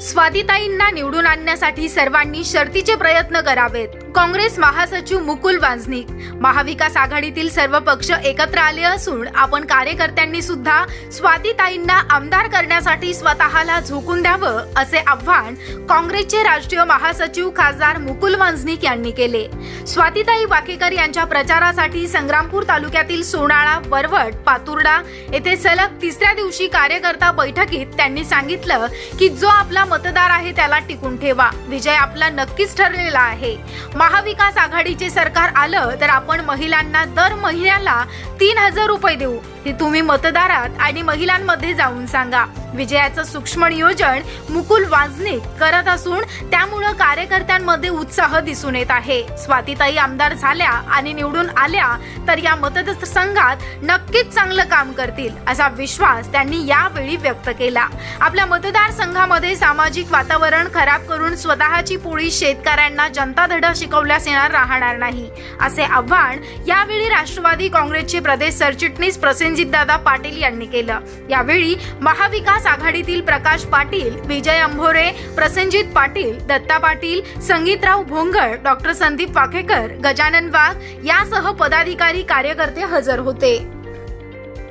स्वातीताईंना निवडून आणण्यासाठी सर्वांनी शर्तीचे प्रयत्न करावेत. काँग्रेस महासचिव मुकुल वांजनिक महाविकास आघाडीतील सर्व पक्ष एकत्र आले असून आपण कार्यकर्त्यांनी सुद्धा स्वातीताईंना आमदार करण्यासाठी स्वतःला झोकून द्यावं असे आव्हान काँग्रेसचे राष्ट्रीय महासचिव खासदार मुकुल वांजनिक यांनी केले. स्वातीताई वाकेकर यांच्या प्रचारासाठी संग्रामपूर तालुक्यातील सोनाळा वरवट पातुर्डा येथे सलग तिसऱ्या दिवशी कार्यकर्ता बैठकीत त्यांनी सांगितलं की जो आपला मतदार आहे त्याला टिकून ठेवा. विजय आपला नक्कीच ठरलेला आहे. महाविकास आघाडीचे सरकार आलं तर आपण महिलांना दर महिन्याला तीन हजार रुपये देऊ. हे तुम्ही मतदारात आणि महिलांमध्ये जाऊन सांगा. विजयाचं सूक्ष्म नियोजन मुकुल वाजनिक करत असून त्यामुळं कार्यकर्त्यांमध्ये उत्साह दिसून येत आहे. स्वातीताई आमदार झाल्या आणि निवडून आल्या तर या मतदारसंघात नक्कीच चांगलं काम करतील असा विश्वास त्यांनी यावेळी व्यक्त केला. आपल्या मतदारसंघामध्ये सामाजिक वातावरण खराब करून स्वतःची पोळी शेतकऱ्यांना जनता धडा शिकवल्यास येणार राहणार नाही असे आव्हान यावेळी राष्ट्रवादी काँग्रेसचे प्रदेश सरचिटणीस प्रसेनजितदादा पाटील यांनी केलं. यावेळी महाविकास आघाडीतील प्रकाश पाटील विजय अंभोरे प्रसेनजित पाटील दत्ता पाटील संगीतराव भोंगळ डॉक्टर संदीप वाकेकर गजानन वाघ यासह पदाधिकारी कार्यकर्ते हजर होते.